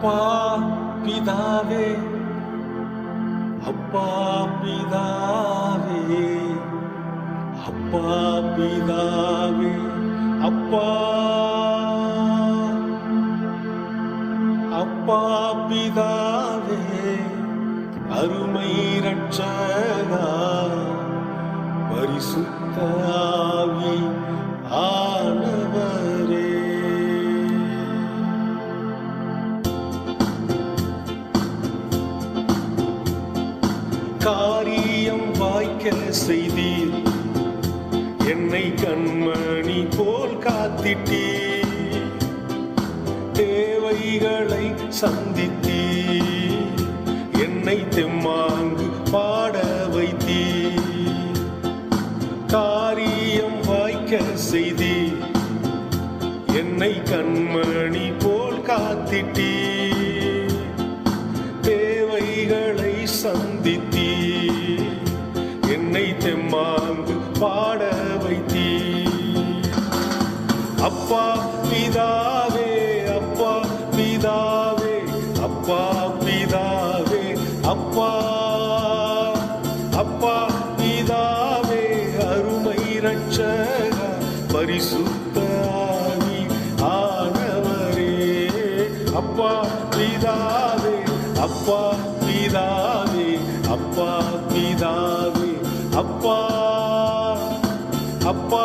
அப்பா பிதாவே அப்பா பிதாவே அப்பா பிதாவே அப்பா அப்பா பிதாவே அருமை ரட்சகா பரிசுத்தா செய்தீர். என்னை கண்மணி போல் காத்திட்டீர். தேவைகளை சந்தித்தீர். என்னை தெம்மாங்கு பாட வைத்தீர். காரியம் வாய்க்க செய்தீர். என்னை கண்மணி போல் காத்திட்டீர். பாட வைத்தீ. அப்பா பிதாவே அப்பா பிதாவே அப்பா பிதாவே அப்பா. அப்பா பிதாவே அருமை ரட்சக பரிசுத்த ஆவி ஆனவரே. அப்பா பிதாவே அப்பா பிதாவே அப்பா பிதா அப்பா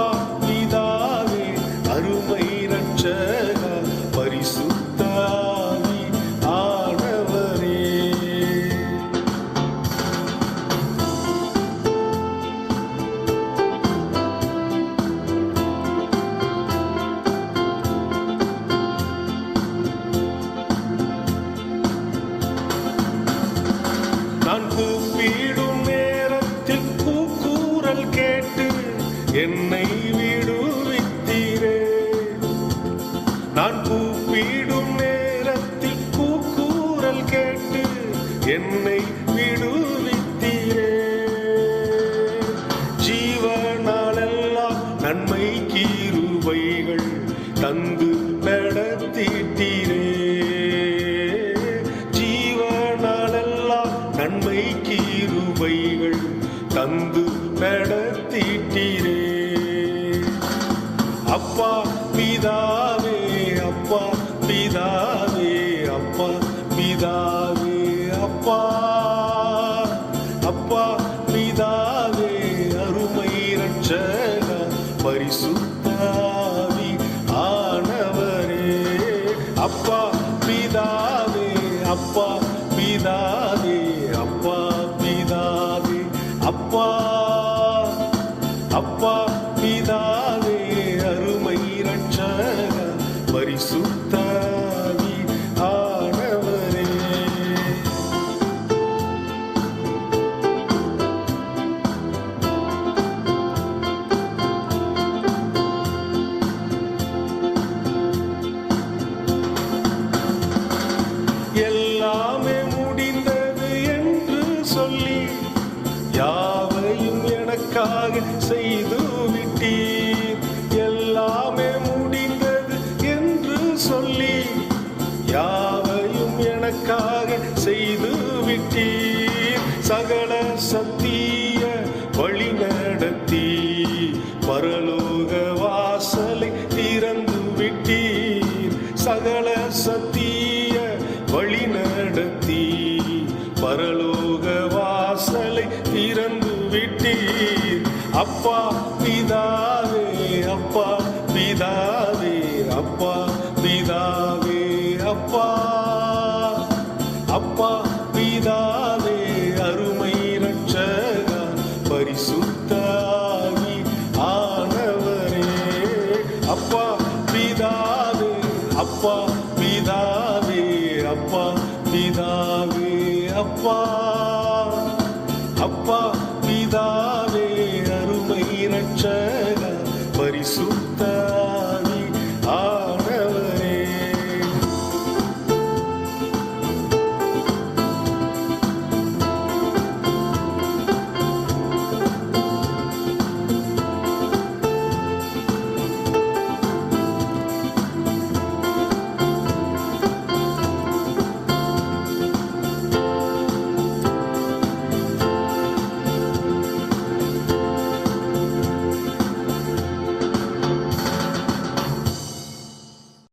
என்னை விடுவித்தீரே. நான் கூப்பிடும் நேரத்தில் கூக்கூரல் கேட்டு என்னை விடுவித்தீரே. ஜீவனாலெல்லாம் நன்மை கீருவைகள் தந்து நடத்திட்டீரே. ஜீவனாலெல்லாம் நன்மை கீருவைகள் தந்து பிதாவே அப்பா. அப்பா பிதாவே அருமை ரட்சக பரிசுத்தாவி ஆனவரே. அப்பா பிதாவே அப்பா பிதாவே அப்பா பிதாவே அப்பா. அப்பா யாவையும் எனக்காக செய்து விட்டீர். எல்லாமே முடிந்தது என்று சொல்லி யாவையும் எனக்காக செய்து விட்டீர். சகல சத்திய வழி நடத்தி பரலோக வாசலை திறந்து விட்டீர். சகல ச விட்டீர் அப்பா பிதாவே அப்பா பிதாவே அப்பா பிதாவே அப்பா. அப்பா பிதாவே அருமை ரட்சக பரிசுத்தாவி ஆனவரே. அப்பா பிதாவே அப்பா பிதாவே அப்பா பிதாவே அப்பா. அப்பா